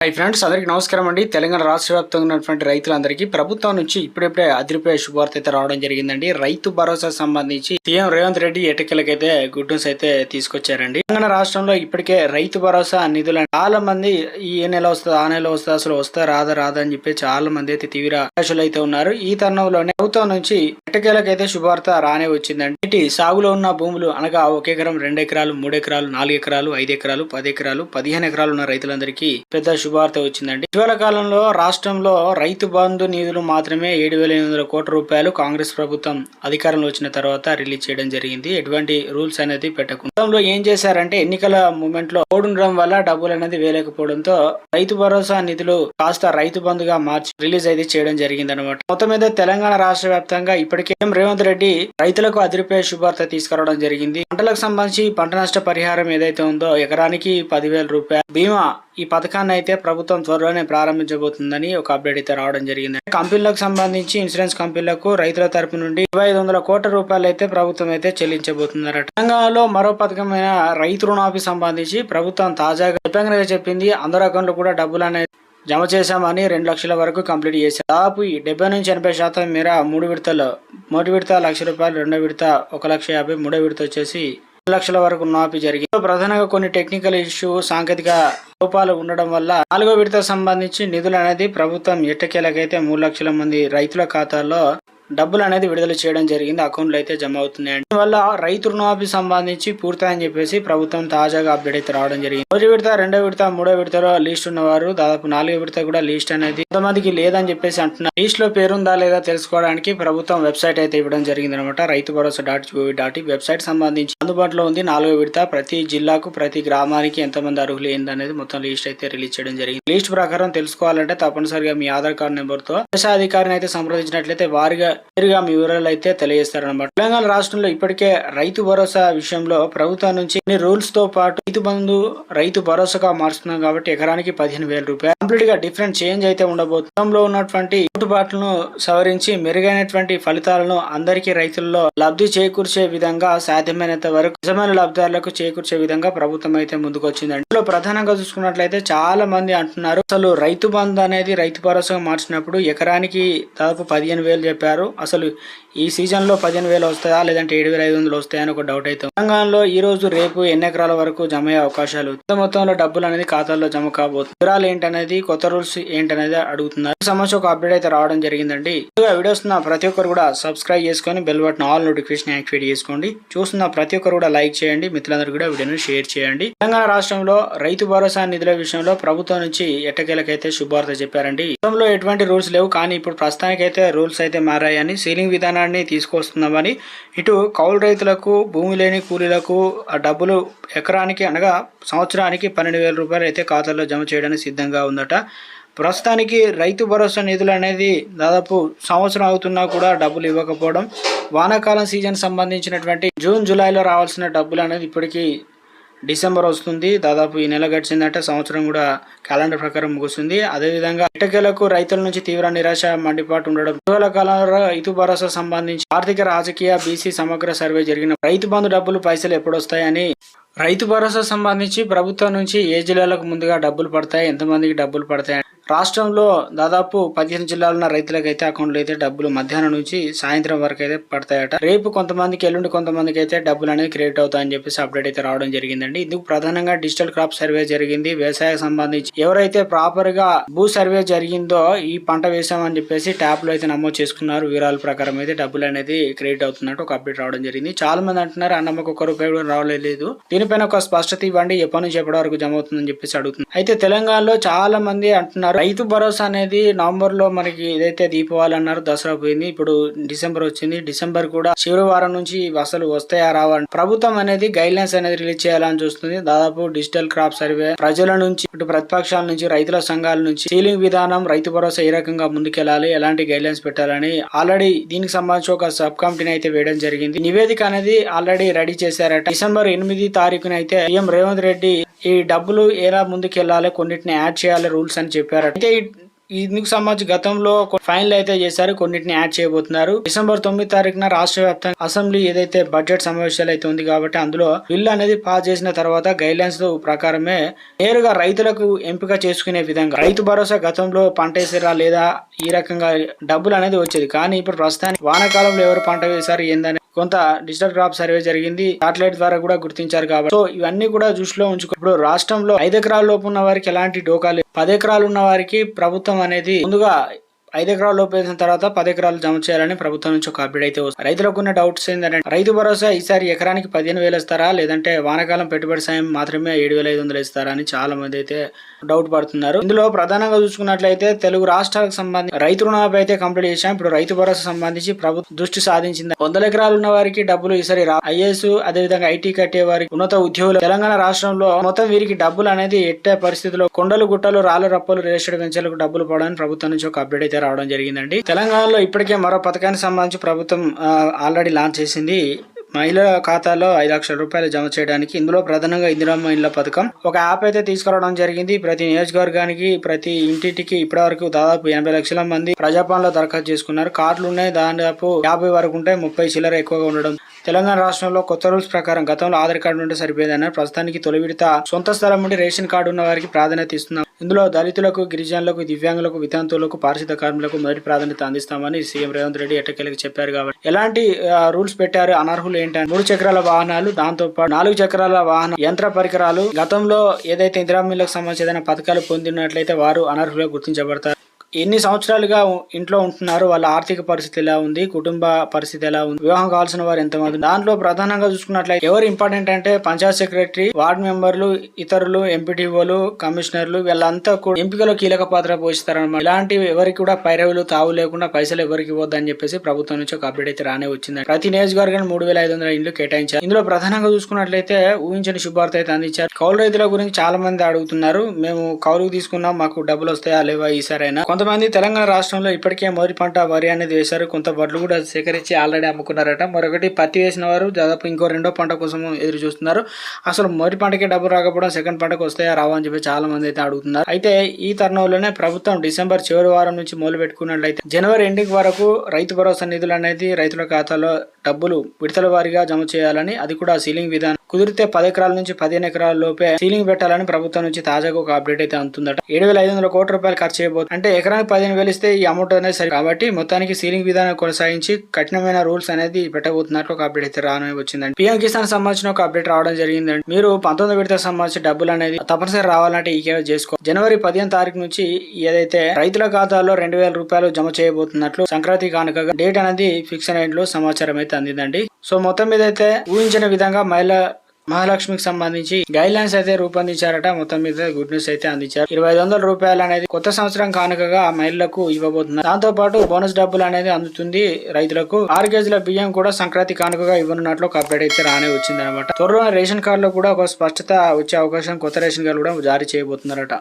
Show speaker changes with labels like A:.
A: Hi friends అందరికీ నమస్కారం అండి. తెలంగాణ రాష్ట్ర వ్యాప్తంగా ఉన్నటువంటి రైతులందరికీ ప్రభుత్వం నుంచి ఇప్పుడిప్పుడే అదిరిపోయే శుభార్త అయితే రావడం జరిగిందండి. రైతు భరోసా సంబంధించి సీఎం రేవంత్ రెడ్డి ఎటకెలకైతే గుడ్ న్యూస్ అయితే తీసుకొచ్చారండి. తెలంగాణ రాష్ట్రంలో ఇప్పటికే రైతు భరోసా నిధులు చాలా మంది ఈ నెల వస్తుంది ఆ నెల వస్తుంది అసలు వస్తా రాదా రాదా అని చెప్పి చాలా మంది అయితే తీవ్ర ఆశలు అయితే ఉన్నారు. ఈ తరుణంలోనే ప్రభుత్వం నుంచి ఎటకేలకైతే శుభార్త రానే వచ్చిందండి. ఇటు సాగులో ఉన్న భూములు అనగా ఒక ఎకరం రెండు ఎకరాలు మూడు ఎకరాలు నాలుగు ఎకరాలు ఐదు ఎకరాలు పది ఎకరాలు పదిహేను ఎకరాలు ఉన్న రైతులందరికీ పెద్ద శుభవార్త వచ్చిందండి. ఇటీవల కాలంలో రాష్ట్రంలో రైతు బంధు నిధులు మాత్రమే ఏడు వేల ఎనిమిది వందల కోట్ల రూపాయలు కాంగ్రెస్ ప్రభుత్వం అధికారంలో వచ్చిన తర్వాత రిలీజ్ చేయడం జరిగింది. ఎటువంటి రూల్స్ అనేది పెట్టకుండా గతంలో ఏం చేశారంటే ఎన్నికల మూమెంట్లో ఓడుండడం వల్ల డబ్బులు అనేది వేయలేకపోవడంతో రైతు భరోసా నిధులు కాస్త రైతు బంధుగా మార్చి రిలీజ్ అయితే చేయడం జరిగింది అనమాట మొత్తం మీద తెలంగాణ రాష్ట్ర వ్యాప్తంగా ఇప్పటికే రేవంత్ రెడ్డి రైతులకు అదిరిపోయే శుభార్త తీసుకురావడం జరిగింది. పంటలకు సంబంధించి పంట నష్ట పరిహారం ఏదైతే ఉందో ఎకరానికి పదివేల రూపాయలు బీమా ఈ పథకాన్ని అయితే ప్రభుత్వం త్వరలోనే ప్రారంభించబోతుందని ఒక అప్డేట్ అయితే రావడం జరిగింది. కంపెనీలకు సంబంధించి ఇన్సూరెన్స్ కంపెనీలకు రైతుల తరపు నుండి ఇరవై ఐదు వందల కోట్ల రూపాయలు అయితే ప్రభుత్వం అయితే చెల్లించబోతుందట. తెలంగాణలో మరో పథకమైన రైతు రుణాఫీ సంబంధించి ప్రభుత్వం తాజాగా చెప్పంగా చెప్పింది. అందరు అకౌంట్లు కూడా డబ్బులు అనేది జమ చేశామని రెండు లక్షల వరకు కంప్లీట్ చేశారు. దాదాపు ఈ డెబ్బై నుంచి ఎనభై శాతం మేర మూడు విడతలు మొదటి విడత లక్ష రూపాయలు రెండో విడత ఒక లక్ష యాభై మూడో విడత వచ్చేసి లక్షల వరకు మాఫీ జరిగింది. ప్రధానంగా కొన్ని టెక్నికల్ ఇష్యూ సాంకేతిక లోపాలు ఉండడం వల్ల నాలుగో విడత సంబంధించి నిధులు అనేది ప్రభుత్వం ఎట్టకేలకైతే మూడు లక్షల మంది రైతుల ఖాతాల్లో డబ్బులు అనేది విడుదల చేయడం జరిగింది. అకౌంట్లో అయితే జమ అవుతున్నాయి దీనివల్ల రైతు రుణమాఫీ సంబంధించి పూర్తయని చెప్పేసి ప్రభుత్వం తాజాగా అప్డేట్ అయితే రావడం జరిగింది. మొదటి విడత రెండో విడత మూడో విడతలో లీస్ట్ ఉన్నవారు దాదాపు నాలుగో విడత కూడా లీస్ట్ అనేది కొంతమందికి లేదని చెప్పేసి అంటున్నారు. లీస్ట్లో పేరుందా లేదా తెలుసుకోవడానికి ప్రభుత్వం వెబ్సైట్ అయితే ఇవ్వడం జరిగింది అనమాట Rythu Bharosa dot GOV dot website సంబంధించి అందుబాటులో ఉంది. నాలుగో విడత ప్రతి జిల్లాకు ప్రతి గ్రామానికి ఎంతమంది అర్హులు ఏందనేది అనేది మొత్తం లిస్ట్ అయితే రిలీజ్ చేయడం జరిగింది. లిస్ట్ ప్రకారం తెలుసుకోవాలంటే తప్పనిసరిగా మీ ఆధార్ కార్డు నెంబర్తో వ్యవసాయ అధికారిని అయితే సంప్రదించినట్లయితే వారిగా నేరుగా మీ వివరాలు అయితే తెలియజేస్తారనమాట తెలంగాణ రాష్ట్రంలో ఇప్పటికే రైతు భరోసా విషయంలో ప్రభుత్వం నుంచి రూల్స్తో పాటు రైతు బంధు రైతు భరోసాగా మారుస్తున్నాం కాబట్టి ఎకరానికి పదిహేను వేల రూపాయలు. కంప్లీట్గా డిఫరెంట్ చేంజ్ అయితే ఉండబోతుందంలో ఉన్నటువంటి లోటుపాట్లను సవరించి మెరుగైనటువంటి ఫలితాలను అందరికీ రైతుల్లో లబ్ధి చేకూర్చే విధంగా సాధ్యమైనంత వరకు నిజమైన లబ్ధిదారులకు చేకూర్చే విధంగా ప్రభుత్వం అయితే ముందుకు వచ్చిందండి ఇందులో ప్రధానంగా చూసుకున్నట్లయితే చాలా మంది అంటున్నారు అసలు రైతు బంధు అనేది రైతు భరోసాగా మార్చినప్పుడు ఎకరానికి దాదాపు పదిహేను వేలు చెప్పారు. అసలు ఈ సీజన్లో పదిహేను వేలు వస్తాయా? లేదంటే ఏడు వేల ఐదు వందలు వస్తాయా అని ఒక డౌట్ అయితే తెలంగాణలో ఈ రోజు రేపు ఎన్ని ఎకరాల వరకు జమ అయ్యే అవకాశాలు? పెద్ద మొత్తంలో డబ్బులు అనేది ఖాతాల్లో జమ కాబోతుంది వివరాలు ఏంటనేది కొత్త రూల్స్ ఏంటనేది అడుగుతున్నారు. సమస్య ఒక అప్డేట్ అయితే రావడం జరిగిందండి. ముందుగా వీడియోస్ ఉన్న ప్రతి ఒక్కరు కూడా సబ్స్క్రైబ్ చేసుకొని bell button all notification activate చేసుకోండి. చూస్తున్న ప్రతి ఒక్కరు కూడా లైక్ చేయండి. మిత్రులందరూ కూడా వీడియోను షేర్ చేయండి. తెలంగాణ రాష్ట్రంలో రైతు భరోసా నిధుల విషయంలో ప్రభుత్వం నుంచి ఎట్టకేలకైతే శుభార్త చెప్పారండి. గతంలో ఎటువంటి రూల్స్ లేవు కానీ ఇప్పుడు ప్రస్తుతానికైతే రూల్స్ అయితే మారాయి. మారాయని సీలింగ్ విధానాన్ని తీసుకొస్తున్నామని ఇటు కౌలు రైతులకు భూమి లేని కూలీలకు ఆ డబ్బులు ఎకరానికి అనగా సంవత్సరానికి పన్నెండు వేల రూపాయలు అయితే ఖాతాలో జమ చేయడానికి సిద్ధంగా ఉందట. ప్రస్తుతానికి రైతు భరోసా నిధులు అనేది దాదాపు సంవత్సరం అవుతున్నా కూడా డబ్బులు ఇవ్వకపోవడం వానాకాలం సీజన్ సంబంధించినటువంటి జూన్ జూలైలో రావాల్సిన డబ్బులు అనేది ఇప్పటికీ డిసెంబర్ వస్తుంది. దాదాపు ఈ నెల గడిచిందంటే. సంవత్సరం కూడా క్యాలెండర్ ప్రకారం ముగుస్తుంది. అదేవిధంగా ఇటకెలకు రైతుల నుంచి తీవ్ర నిరాశ మండిపాటు ఉండడం. ఇటీవల కాలంలో రైతు భరోసా సంబంధించి ఆర్థిక రాజకీయ బీసీ సమగ్ర సర్వే జరిగిన రైతు బంధు డబ్బులు పైసలు ఎప్పుడు వస్తాయని రైతు భరోసా సంబంధించి ప్రభుత్వం నుంచి ఏ జిల్లాలకు ముందుగా డబ్బులు పడతాయి? ఎంతమందికి డబ్బులు పడతాయి? రాష్ట్రంలో దాదాపు పదిహేను జిల్లాలు ఉన్న రైతులకైతే అకౌంట్లో అయితే డబ్బులు మధ్యాహ్నం నుంచి సాయంత్రం వరకు అయితే పడతాయట. రేపు కొంతమందికి ఎల్లుండి కొంతమందికి అయితే డబ్బులు అనేది క్రియేట్ అవుతాయని చెప్పేసి అప్డేట్ అయితే రావడం జరిగిందండి. ఇందుకు ప్రధానంగా డిజిటల్ క్రాప్ సర్వే జరిగింది. వ్యవసాయకు సంబంధించి ఎవరైతే ప్రాపర్గా భూ సర్వే జరిగిందో ఈ పంట వేసామని చెప్పేసి ట్యాప్లో అయితే నమోదు చేసుకున్నారు. వివరాల ప్రకారం అయితే డబ్బులు అనేది క్రియేట్ అవుతున్నట్టు ఒక అప్డేట్ రావడం జరిగింది. చాలా మంది అంటున్నారు అన్నమ్మకు ఒక్క రూపాయి కూడా రావలేదు దీనిపైన ఒక స్పష్టత ఇవ్వండి. ఎప్పటి నుంచి ఎప్పటి వరకు జమ అవుతుందని చెప్పేసి అడుగుతుంది అయితే తెలంగాణలో చాలా మంది అంటున్నారు రైతు భరోసా అనేది నవంబర్లో మనకి ఏదైతే దీపావళి అన్నారు దసరా పోయింది ఇప్పుడు డిసెంబర్ వచ్చింది. డిసెంబర్ కూడా చివరి వారం నుంచి అసలు వస్తాయా రావని ప్రభుత్వం అనేది గైడ్ లైన్స్ అనేది రిలీజ్ చేయాలని చూస్తుంది. దాదాపు డిజిటల్ క్రాప్ సర్వే ప్రజల నుంచి ఇటు ప్రతిపక్షాల నుంచి రైతుల సంఘాల నుంచి సీలింగ్ విధానం రైతు భరోసా ఏ రకంగా ముందుకెళ్ళాలి ఎలాంటి గైడ్ లైన్స్ పెట్టాలని ఆల్రెడీ దీనికి సంబంధించి ఒక సబ్ కమిటీని అయితే వేయడం జరిగింది. నివేదిక అనేది ఆల్రెడీ రెడీ చేశారట. డిసెంబర్ ఎనిమిది తారీఖున అయితే సీఎం రేవంత్ రెడ్డి ఈ డబ్బులు ఎలా ముందుకెళ్ళాలి కొన్నిటిని యాడ్ చేయాలి రూల్స్ అని చెప్పారు అయితే ఈ ఇందుకు సంబంధించి గతంలో ఫైనల్ అయితే చేశారు కొన్నిటిని యాడ్ చేయబోతున్నారు. డిసెంబర్ తొమ్మిది తారీఖున రాష్ట్ర వ్యాప్తంగా అసెంబ్లీ ఏదైతే బడ్జెట్ సమావేశాలు అయితే ఉంది కాబట్టి అందులో బిల్లు అనేది పాస్ చేసిన తర్వాత గైడ్ లైన్స్ ప్రకారమే నేరుగా రైతులకు ఎంపిక చేసుకునే విధంగా రైతు భరోసా గతంలో పంట వేసారా లేదా ఈ రకంగా డబ్బులు అనేది వచ్చేది. కానీ ఇప్పుడు ప్రస్తుతానికి వానాకాలంలో ఎవరు పంట వేశారు ఏందని కొంత డిజిటల్ క్రాప్ సర్వే జరిగింది. సాటిలైట్ ద్వారా కూడా గుర్తించారు కాబట్టి. సో ఇవన్నీ కూడా దృష్టిలో ఉంచుకో ఇప్పుడు రాష్ట్రంలో ఐదు ఎకరాల లోపు ఉన్న వారికి ఎలాంటి డోకాలు పది ఎకరాలు ఉన్న వారికి ప్రభుత్వం అనేది ముందుగా ఐదు ఎకరాలు లోపేసిన తర్వాత పది ఎకరాలు జమ చేయాలని ప్రభుత్వం నుంచి ఒక అప్డేట్ అయితే వస్తుంది. రైతులకు ఉన్న డౌట్స్ ఏంటంటే రైతు భరోసా ఈసారి ఎకరానికి పదిహేను వేలు ఇస్తారా? లేదంటే వానకాలం పెట్టుబడి సాయం మాత్రమే ఏడు వేల ఐదు వందలు ఇస్తారా అని చాలా మంది అయితే డౌట్ పడుతున్నారు. ఇందులో ప్రధానంగా చూసుకున్నట్లయితే తెలుగు రాష్ట్రాలకు సంబంధించి రైతు రుణాలపై అయితే కంప్లీట్ చేశాం. ఇప్పుడు రైతు భరోసా సంబంధించి ప్రభుత్వం దృష్టి సాధించింది. వందల ఎకరాలు ఉన్న వారికి డబ్బులు ఈసారి ఐఏఎస్ అదేవిధంగా ఐటీ కట్టే వారికి ఉన్నత ఉద్యోగులు. తెలంగాణ రాష్ట్రంలో మొత్తం వీరికి డబ్బులు అనేది ఎట్టే పరిస్థితిలో కొండలు గుట్టలు రాళ్ళు రప్పలు రిజిస్టర్డ్ వెంచలకు డబ్బులు పడని ప్రభుత్వం నుంచి ఒక అప్డేట్ అయితే రావడం జరిగిందండి. తెలంగాణలో ఇప్పటికే మరో పథకానికి సంబంధించి ప్రభుత్వం ఆల్రెడీ లాంచ్ చేసింది. మహిళల ఖాతాలో ఐదు లక్షల రూపాయలు జమ చేయడానికి ఇందులో ప్రధానంగా ఇందిరా మహిళల పథకం. ఒక యాప్ అయితే తీసుకురావడం జరిగింది. ప్రతి నియోజకవర్గానికి ప్రతి ఇంటికి ఇప్పటివరకు దాదాపు ఎనభై లక్షల మంది ప్రజాపాలనలో దరఖాస్తు చేసుకున్నారు. కార్డులు ఉన్నాయి. దాదాపు యాభై వరకు ఉంటే ముప్పై చిల్లర ఎక్కువగా ఉండడం. తెలంగాణ రాష్ట్రంలో కొత్త రూల్స్ ప్రకారం గతంలో ఆధార్ కార్డు ఉంటే సరిపోయేదన్నారు. ప్రస్తుతానికి తొలి విడత సొంత స్థలం నుండి రేషన్ కార్డు ఉన్న వారికి ప్రాధాన్యత ఇస్తున్నాం. ఇందులో దళితులకు గిరిజనులకు దివ్యాంగులకు వితంతువులకు పారిశుద్ధ కార్మికులకు మొదటి ప్రాధాన్యత అందిస్తామని సీఎం రేవంత్ రెడ్డి ఎట్టకేలకు చెప్పారు కాబట్టి. ఎలాంటి రూల్స్ పెట్టారు అనర్హులు ఏంటంటే మూడు చక్రాల వాహనాలు దాంతో పాటు నాలుగు చక్రాల వాహన యంత్ర పరికరాలు. గతంలో ఏదైతే ఇందిరామిల్లకు సంబంధించి ఏదైనా పథకాలు పొందినట్లయితే వారు అనర్హులుగా గుర్తించబడతారు. ఎన్ని సంవత్సరాలుగా ఇంట్లో ఉంటున్నారు వాళ్ళ ఆర్థిక పరిస్థితి ఎలా ఉంది కుటుంబ పరిస్థితి ఎలా ఉంది వివాహం కావాల్సిన వారు ఎంతమంది దాంట్లో ప్రధానంగా చూసుకున్నట్లయితే ఎవరు ఇంపార్టెంట్ అంటే పంచాయత్ సెక్రటరీ వార్డు మెంబర్లు ఇతరులు ఎంపీటీఓలు కమిషనర్లు వీళ్ళంతా కూడా ఎంపికలో కీలక పాత్ర పోషిస్తారన్నమాట. ఇలాంటి ఎవరికి కూడా పైరవులు తావు లేకుండా పైసలు ఎవరికి ఇవ్వద్దని చెప్పేసి ప్రభుత్వం నుంచి ఒక అప్డేట్ అయితే రానే వచ్చింది ప్రతి నియోజకవర్గానికి మూడు వేల ఐదు వందల ఇండ్లు కేటాయించారు. ఇందులో ప్రధానంగా చూసుకున్నట్లయితే ఊహించని శుభార్త అయితే అందించారు. కౌలు రైతుల గురించి చాలా మంది అడుగుతున్నారు. మేము కౌలుకు తీసుకున్నాం మాకు డబ్బులు వస్తాయా లేవా ఈసారైనా? కొంతమంది తెలంగాణ రాష్ట్రంలో ఇప్పటికే మొదటి పంట వరి అనేది వేశారు. కొంత వడ్లు కూడా సేకరించి ఆల్రెడీ అమ్ముకున్నారట. మరొకటి పత్తి వేసిన వారు దాదాపు ఇంకో రెండో పంట కోసం ఎదురు చూస్తున్నారు. అసలు మొదటి పంటకి డబ్బు రాకపోవడం సెకండ్ పంటకు వస్తాయా రావా అని చెప్పి చాలా మంది అయితే అడుగుతున్నారు. అయితే ఈ తరుణంలోనే ప్రభుత్వం డిసెంబర్ చివరి వారం నుంచి మొదలు పెట్టుకున్నట్లయితే జనవరి ఎండింగ్ వరకు రైతు భరోసా నిధులు అనేది రైతుల ఖాతాలో డబ్బులు విడతల వారీగా జమ చేయాలని అది కూడా సీలింగ్ విధానం కుదిరితే పది ఎకరాల నుంచి పదిహేను ఎకరాల లోపే సీలింగ్ పెట్టాలని ప్రభుత్వం నుంచి తాజాగా ఒక అప్డేట్ అయితే అందుతుందట. ఏడు వేల ఐదు వందల కోట్ల రూపాయలు ఖర్చు చేయబోతుంది అంటే ఎకరానికి పదిహేను వేలు ఇస్తే ఈ అమౌంట్ అనేది సరి కాబట్టి మొత్తానికి సీలింగ్ విధానం కొనసాగించి కఠినమైన రూల్స్ అనేది పెట్టబోతున్నట్లు ఒక అప్డేట్ అయితే రాను వచ్చిందండి. పిఎం కిసాన్ సంబంధించిన ఒక అప్డేట్ రావడం జరిగిందండి. మీరు పంతొమ్మిది విడత సంబంధించిన డబ్బులు అనేది తప్పనిసరి రావాలంటే ఈ కేవై చేసుకో జనవరి పదిహేను తారీఖు నుంచి ఏదైతే రైతుల ఖాతాలో రెండు వేల రూపాయలు జమ చేయబోతున్నట్లు సంక్రాంతి కానుకగా డేట్ అనేది ఫిక్స్ అయినట్లు సమాచారం అయితే అందిందండి. సో మొత్తం మీద అయితే ఊహించిన విధంగా మహిళ మహాలక్ష్మికి సంబంధించి గైడ్ లైన్స్ అయితే రూపొందించారట. మొత్తం మీద గుడ్ న్యూస్ అయితే అందించారు. ఇరవై ఐదు వందల రూపాయలు అనేది కొత్త సంవత్సరం కానుకగా మహిళలకు ఇవ్వబోతున్నారు. దాంతో పాటు బోనస్ డబ్బులు అనేది అందుతుంది రైతులకు. ఆరు కేజీల బియ్యం కూడా సంక్రాంతి కానుకగా ఇవ్వనున్నట్లు ఒక అప్డేట్ అయితే రానే వచ్చింది అనమాట త్వరలో రేషన్ కార్డులో కూడా ఒక స్పష్టత వచ్చే అవకాశం కొత్త రేషన్ కార్డు కూడా జారీ చేయబోతున్నారట.